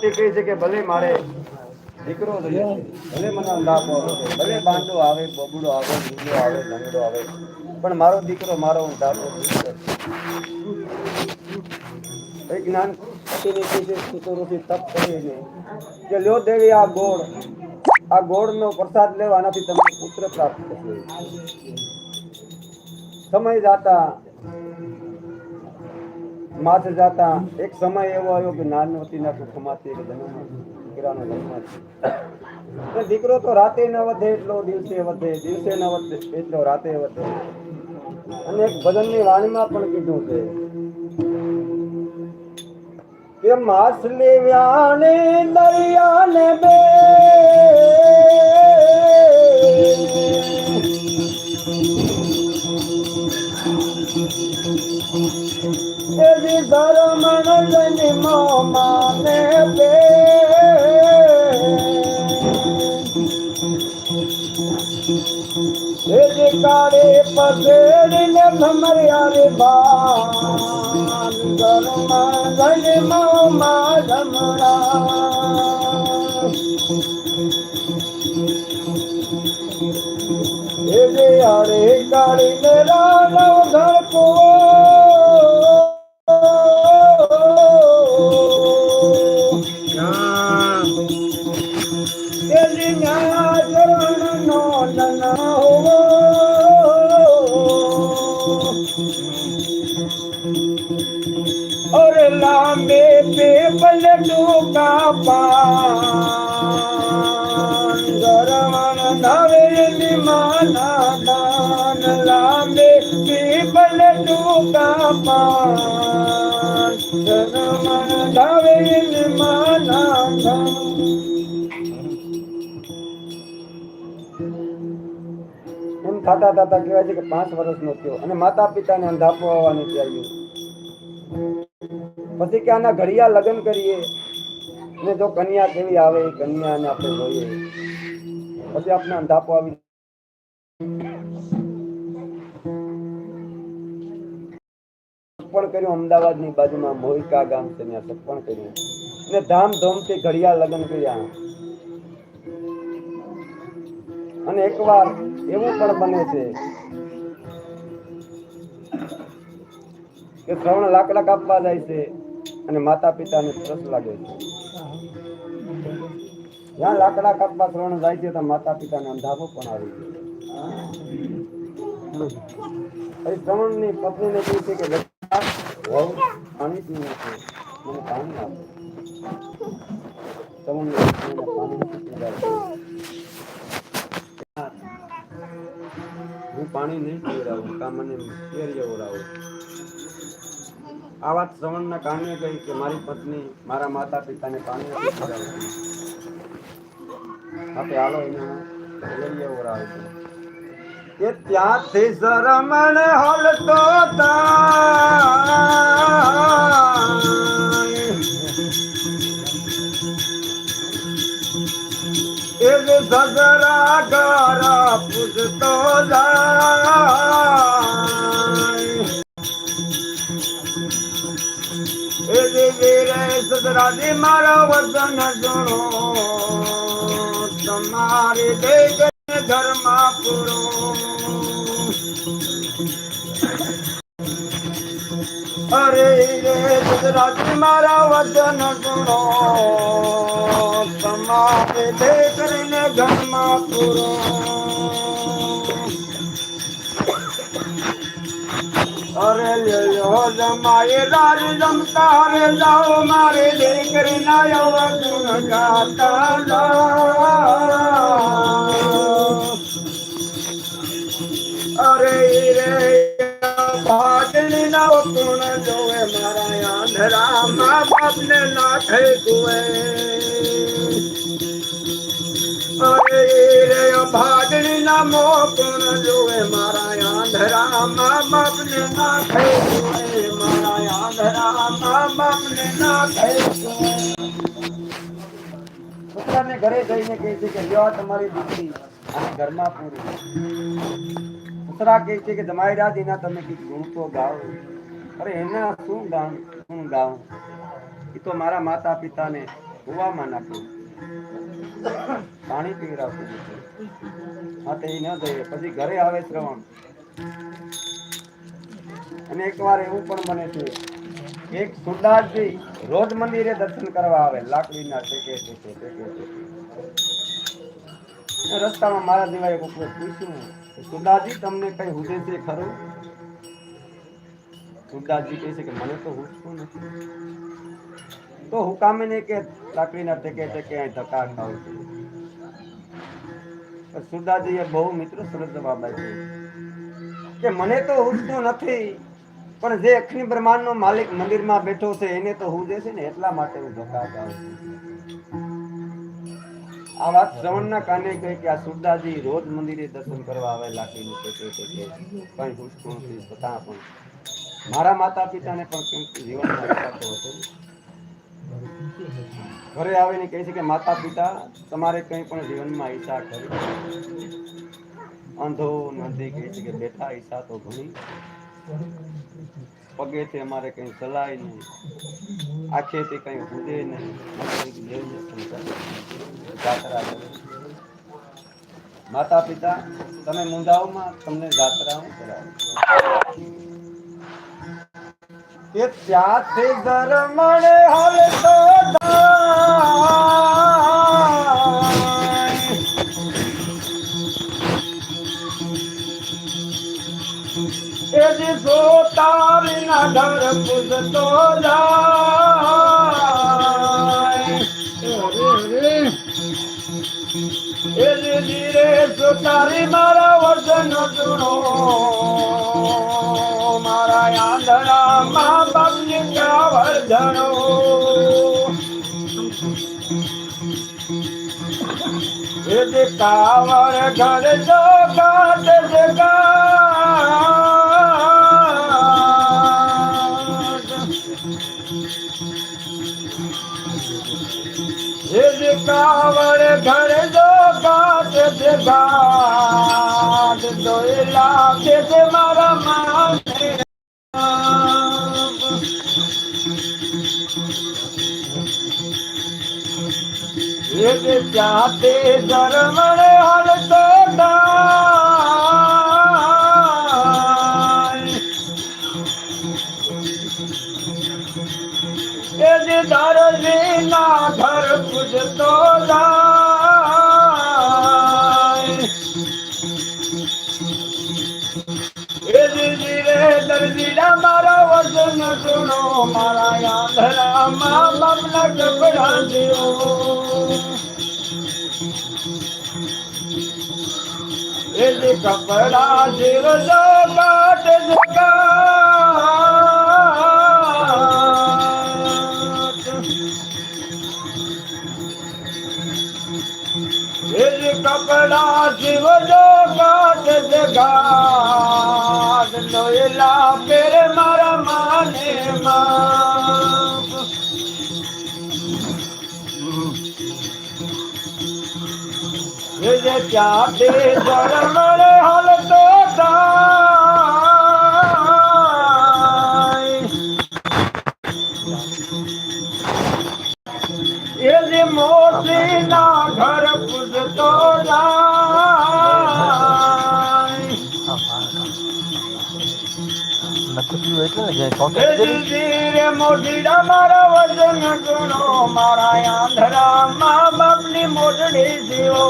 તે કહે છે કે ભલે મારે દીકરો ભલે મને અંધાપો આવે, ભલે બાંધો આવે, બબડો આવે લીલો આવે લંગડો આવે, પણ મારો દીકરો, મારો અંધાપો. જ્ઞાન પતિની તપ કરીને કે લ્યો દેવી આ ગોળ, આ ગોળનો પ્રસાદ લેવાનાથી તમને પુત્ર પ્રાપ્ત થશે સમય જાતા માથ જાતા એક સમય એવો આવ્યો કે નાનવતીના કુખમાંથી એક દીકરાનો જન્મ. દીકરો તો રાતે ન વધે એટલો દિવસે વધે, દિવસે ન વધે એટલો રાતે વધે અને એક ભજનની વાણીમાં પણ કીધું છે કે માછલી વ્યાને દરિયાને બે એજી ધર્મણ જન્મો માને બે. એજી કાળે પસેડીને ભમર્યા રે ભાન ધર્મણ જન્મો માં જમણા. એજે આરે કાળી ને રાણવ ધડકો लांबे पेपल टूका पान गरमन नवेली माना दान लांबे पेपल टूका पान गरमन नवेली माना दान એમ થતા થતા કહેવાય છે કે પાંચ વર્ષનો થયો અને માતા પિતાને અંધાપો આવવાની ચાલ્યું પછી કે આના ઘડિયા લગ્ન કરીએ. ને જો કન્યા કેવી આવે, એ કન્યાને આપણે જોઈએ. પછી આપણે અંધાપો આવી સપણ કર્યું, અમદાવાદની બાજુમાં મોહિકા ગામ છે, ત્યાં સપણ કર્યું. ને ધામધૂમથી ઘડિયા લગ્ન કર્યા. અને એકવાર એવું પણ બને છે કે શ્રવણ લાકડા કાપવા જાય છે. અને માતા પિતાને ત્રસ લાગે છે. જ્યાં લાકડા કાપવા ત્રણ જાય છે તો માતા પિતાને અંધારો પણ આવી ગયો. પછી શ્રવણની પત્નીને કહે છે કે પાણી પી નથી હું પાણી નહીં પીવડાવું કા મને કેરી ઓરાવો આ વાત શ્રવણના કારણે ગઈ કે મારી પત્ની મારા માતા પિતાને પીવડાવતી આપણે હાલો એને ઓરાવે છે. કે ત્યાંથી શરમણ હલતો તાય મારા વચન સુણો તમારે દેખ ધર્મા પૂરો. અરે રે ગુજરાત, મારા વચન સુણો તમારે દેખ કરીને ધર્મા પૂરો. જમાય રાજ જમતા રે જાઓ મારે દીકરી ના યવન ગાતા. અરે રે ભાગણી ના ગુણ જોવે મારા આંધરા મા બાપ ને થઈ કુએ અરે રે ભાગણી ના મોકણ જોવે મારા મારા આંધળા મા બાપ ને કુએ ઘરે જઈને તમારી દીકરી. ઘરમાં પૂરી. કહે છે કે તમારી તમે કંઈક ગુણ અરે એના શું ગામ શું ગાઉં એ તો મારા માતા પિતાને કુવામાં નાખ્યું પાણી પીવડાવતું હા તે ન જોઈએ. પછી ઘરે આવે શ્રવણ. અને એકવાર એવું પણ બને છે, એક સુરદાસજી રોજ મંદિરે દર્શન કરવા આવે, લાકડીના ટેકે ટેકે ટેકે રસ્તામાં મારા દિવાએ કોકને પૂછ્યું સુરદાસજી તમને કઈ હુદે છે ખરું? સુરદાસજી કહે છે કે, મને તો હુજતું નથી. તો હુકામે ને કે, લાકડીના ટેકે ટેકે, અહીં ધક્કા ખાવ છું. સુરદાસજીએ બહુ મિત્ર સુરત જવાબ આપ્યો કે મને તો હુજતું નથી, પણ જે અખની બ્રહ્માંડનો માલિક મંદિરમાં બેઠો છે, એને તો હુજે છે ને એટલા માટે હું ધોકા આ વાત શ્રવણના કાને કહે કે આ સુરદાસજી રોજ મંદિરે દર્શન કરવા આવે, લાકડીનું ટેકે ટેકે કઈ હુજતું નથી છતાં પણ. મારા માતા પિતાને પણ કંઈક જીવનમાં વિચારતો હતો ઘરે આવીને કહે છે કે માતા પિતા તમારે કંઈ પણ જીવનમાં ઈચ્છા કરી અંધો નજીક છે કે બેઠા ઈચ્છા તો ઘણી પગેથી અમારે કંઈ ચલાય નહીં. આંખેથી કંઈ ઉદે નહીં. માતા પિતા તમે મુંડાઓમાં તમને જાત્રા હું કરાવું કે ત્યાંથી ધર્મણે હાલ. સોતારીના ડર પૂજતો જાય. સોતારી મારા વચન સુણો મારા આંધળા મા બાપની કાવર્ધણો એ કાવર ઘર જો કાટ જગા कावड़ भर जो बात से बात तो इलाके से मारा मारे ये जाते धर्मड़ हर तो दर्जी मारा वज़न सुणो मारा કપડા એ જે કાટ જગાડ લોયલા પેરે મારા માને માં જે ત્યાંથી ધર્મણે હાલતો એ જે મોતીના ઘર પૂજતો જાય. એ દીદી રે મોઢીડા મારા વજન ગુણો મારા આંધળા મા બાપની મોઢડી જીવો.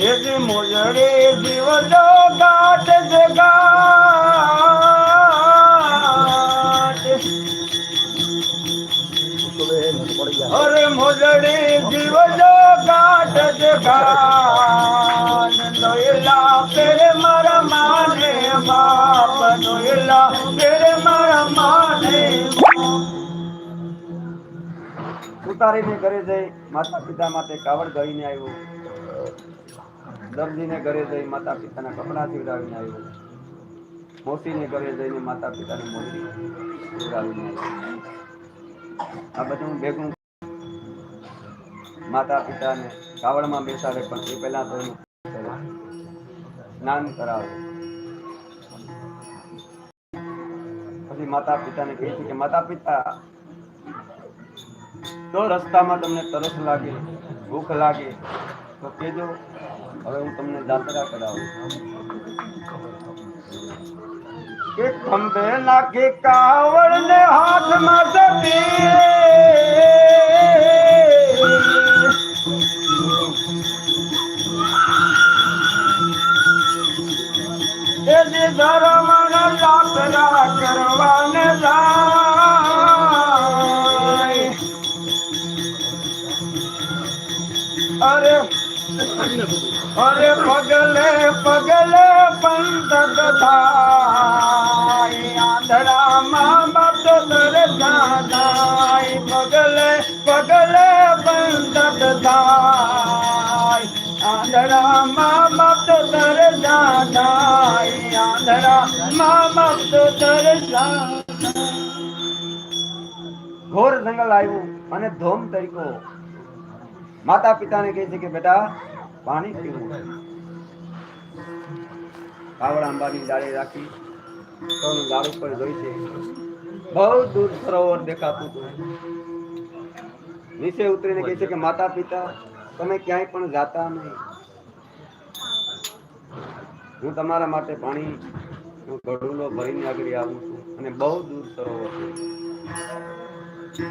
એ જે મોજડી જો ગાટ જગાટ ઉતારીને ઘરે જઈ માતા પિતા માટે કાવડ ગઈને આવ્યો. દર્દીને ઘરે જઈ માતા પિતાના કપડા સીવડાવીને આવ્યો. મોસીને ઘરે જઈને માતા પિતાની મોતી સીવડાવીને આ બધું ભેગું માતા પિતાને કાવડમાં બેસાડે, પણ એ પહેલા તો સ્નાન કરાવે. પછી માતા પિતાને કહે છે કે માતા પિતા તો રસ્તામાં તમને તરસ લાગે, ભૂખ લાગે, તો કહેજો, હવે હું તમને જાત્રા કરાવું. કે ખંભે નાખી કાવડ ને હાથમાં સતી અરે પગલે પગલે પંત આંધળામાં બદલ જાય પગલે પગલે પંત આંધળામાં બદલ જાય આંધળામાં બદલ તર ઘોર જંગલ આવ્યું અને ધોમ તરીકો. માતા પિતાને કહે છે કે, બેટા પાણી પીવું કાવડ આંબાની ડાળી રાખી સૌનું ઝાડ ઉપર જોઈ છે. બહુ દૂર સરોવર દેખાતું હતું. નીચે ઉતરીને કહે છે કે માતા પિતા તમે ક્યાંય પણ જાતા નહીં. હું તમારા માટે પાણી ગઢુલો ભરીને આગળ આવું છું. અને બહુ દૂર સરોવર છે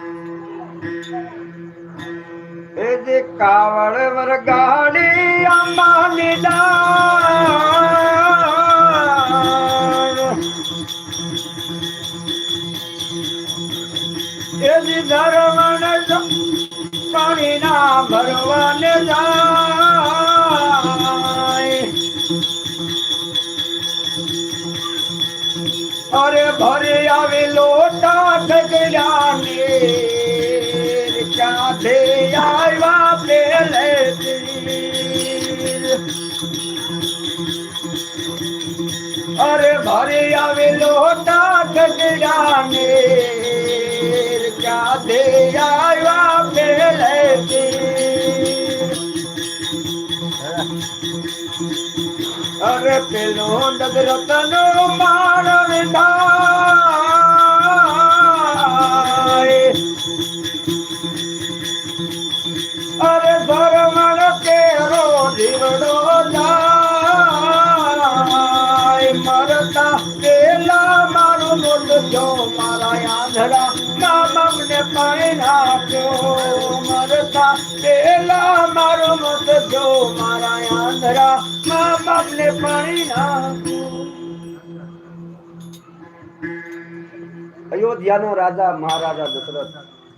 એ જે કાવડ વરગાડી અંબા નિદાન એ જે ધર્મણ પાણી ના ભરવાને જાય. અરે ભરે આવે લોટા ઠગડાને અરે ભરે આવે લોટા ઠગડાને ક્યાંથી આવ્યા પેલેથી અરે પેલો નગરતનો માણ વિધાય મોટ જો મારા આંધળા મામને પાણી નાખ્યો અયોધ્યાનો રાજા મહારાજા દશરથ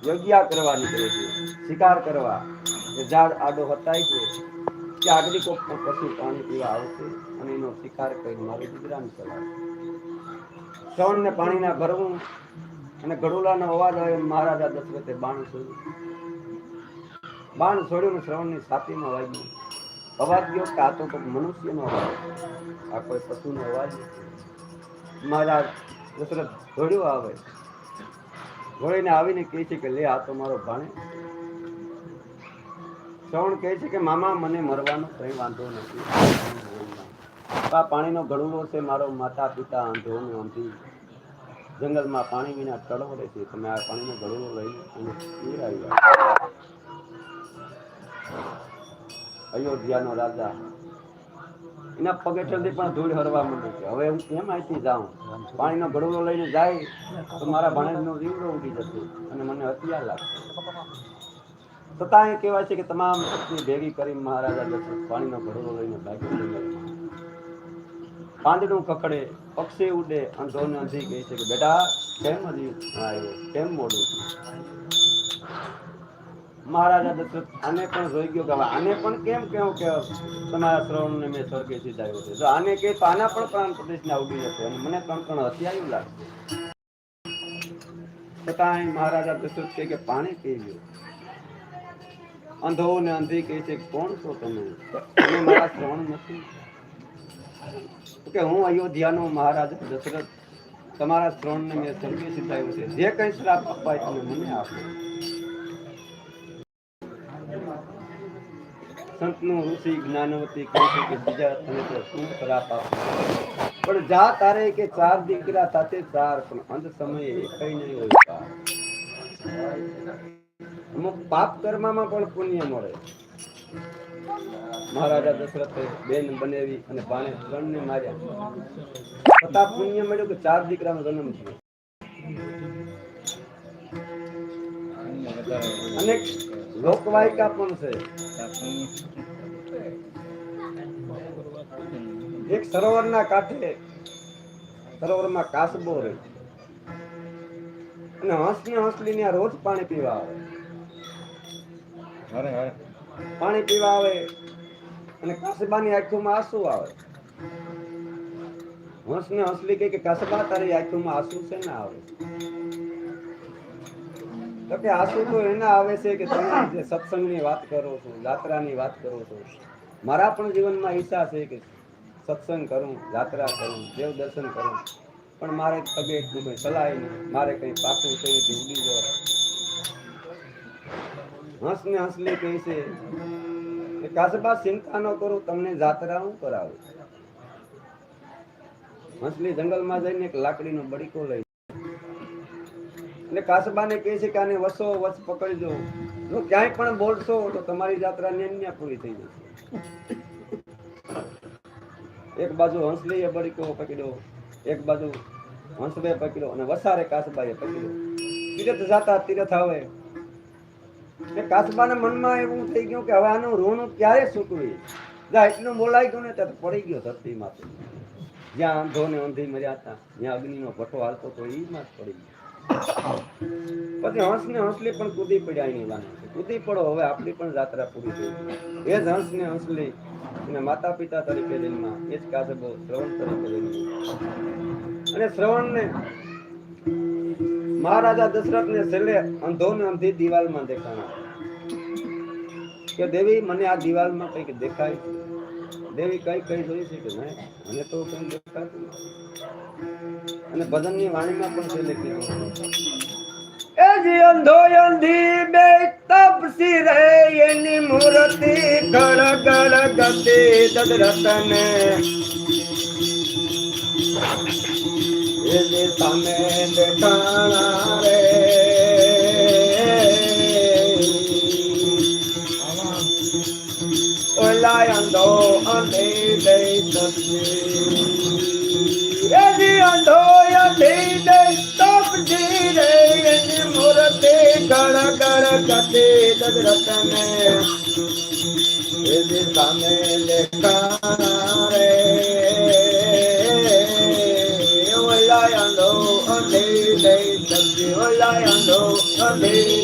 યજ્ઞા કરવા નીકળે છે, શિકાર કરવા. ઝાડ આડો હતાય છે, કે આગલી કોક પશુ પાણી પીવા આવશે અને એનો શિકાર કરી મારું ગુજરાન ચલાવે. શ્રવણને પાણીના ભરવું અને ગડુલાનો અવાજ આવે મહારાજા દશરથે બાણ છોડ્યું બાણ છોડ્યું શ્રવણની છાતીમાં વાગ્યું. અવાજ ગયો કે આ તો કોઈ મનુષ્યનો અવાજ. આ કોઈ પશુનો અવાજ મારા દશરથ ઘોડ્યો આવે. ઘોડીને આવીને કહે છે કે, લે, આ તો મારો ભાણે. શ્રવણ કહે છે કે, મામા, મને મરવાનો કંઈ વાંધો નથી. આ પાણીનો ગળુલો છે મારો માતા પિતા આંધો. ને આંધી જંગલમાં પાણી વિના તળવડે છે. તમે આ પાણીનો ગળુલો લઈ અને પીવડાવી. અયોધ્યાનો રાજા. એના પગેઠળથી પણ ધૂળ હરવા માંડે છે. હવે હું કેમ અહીંથી જાઉં? પાણીનો ગળુલો લઈને જાય તો મારા ભાણેજનો રીવડો ઉડી જશે અને મને હથિયાર લાગશે. છતાં એ કહેવાય છે કે તમામ શક્તિ ભેગી કરી મહારાજા દશરથ પાણીનો ઘડોલો લઈને ભાગી જંગલમાં પાંદડું કકડે, પક્ષી ઉડે અંધોને અંધી કહે છે કે, બેટા, કેમ હજી આવ્યો? કેમ મોડું? મહારાજા દશરથ આને પણ જોઈ ગયો કે આને પણ કેમ કેવું કે તમારા શ્રવણને મેં સ્વર્ગે સીધાયો છે. તો આને કહે તો આના પણ પ્રાણ પ્રતિષ્ઠા ઉડી જશે અને મને ત્રણ ત્રણ હથિયારું લાગશે. છતાં મહારાજા દશરથ કે પાણી પી ગયો અંધો ને અંધી કહે છે, કોણ છો તમે? મારા શ્રવણ નથી. કે હું અયોધ્યાનો મહારાજા દશરથ, તમારા શ્રવણને મેં સ્વર્ગે સીધાયો છે. જે કંઈ શ્રાપ અપાય તમે મને આપો. સંતનું ઋષિ જ્ઞાનવતી કહે છે કે બીજા તને તો શું ખરાબ આપો. પણ જા તારે કે ચાર દીકરા સાથે ચાર, પણ અંત સમયે કઈ નહીં હોય અમુક પાપ કર્મમાં પણ પુણ્ય મળે. મહારાજા દશરથે બેન બનેવી અને ભાણે ત્રણને માર્યા. છતાં પુણ્ય મળ્યું કે ચાર દીકરાનો જન્મ થયો. અને લોકવાયકા પણ છે. એક સરોવરના કાંઠે સરોવરમાં કાસબો રહે. અને હંસને હંસલી ને રોજ પાણી પીવા આવે. પાણી પીવા આવે અને કાસબાની આંખોમાં આંસુ આવે. હંસને હંસલી કે કાસબા તારી આંખોમાં આંસુ છે ને આવે? તો કે આંસુ તો એના આવે છે કે તમે જે સત્સંગની વાત કરો છો, યાત્રાની વાત કરો છો. મારા પણ જીવનમાં ઈચ્છા છે કે સત્સંગ કરું, યાત્રા કરું, દેવ દર્શન કરું. પણ મારે પગે એટલું કંઈ સલાય નહીં મારે કંઈ પાકું છે ઉડી જવાય હંસને હંસલી કહે છે કે કાસબા ચિંતા ન કરું, તમને જાત્રા હું કરાવું. હંસલી જંગલમાં જઈને એક લાકડીનો બડીકો લઈ એટલે કાસબાને કહે છે કે આને વસો વસ પકડજો જો ક્યાંય પણ બોલશો તો તમારી જાત્રા ન્યા પૂરી થઈ જશે. એક બાજુ હંસલીએ બળીકો પકડ્યો, એક બાજુ હંસબે પકડ્યો અને વસારે કાસબાએ પકડ્યો. તીરથ જાતા તીરથ આવે. એ કાસબાના મનમાં એવું થઈ ગયું કે હવે આનું ઋણું ક્યારે ચૂકવી જા, એટલું બોલાઈ ગયું ને ત્યારે પડી ગયો ધરતી માથે જ્યાં અંધો ને અંધી મર્યા હતા જ્યાં અગ્નિનો ભઠ્ઠો હાલતો તો એ માં જ પડી ગયો. પછી હંસ ને હંસલી પણ કૂદી પડ્યા એની વાને કૂદી પડો, હવે આપણી પણ જાત્રા પૂરી થઈ એ જ હંસ ને હંસલી અને માતા પિતા તરીકે જન્મા. એ જ કાસબો શ્રવણ તરીકે જન્મ્યો અને શ્રવણ ને મહારાજા દશરથ ને છેલ્લે અંધો ને અંધી દિવાલમાં દેખાણા. કે દેવી, મને આ દિવાલમાં કંઈક દેખાય દેવી કઈ કઈ જોઈ છે કે નહીં? મને તો કઈ દેખાતું. અને ભજનની વાણીમાં પણ છે લખેલું એ જી અંધો અંધી બે તપસી રહે, એની મૂર્તિ ગળ ગળ ગતે દદરતને એ જે સામે દેખાણા રે ગતિ દદરતને એની સામે દેખાણા રે ઓલા અંધો અંધી બે તપસી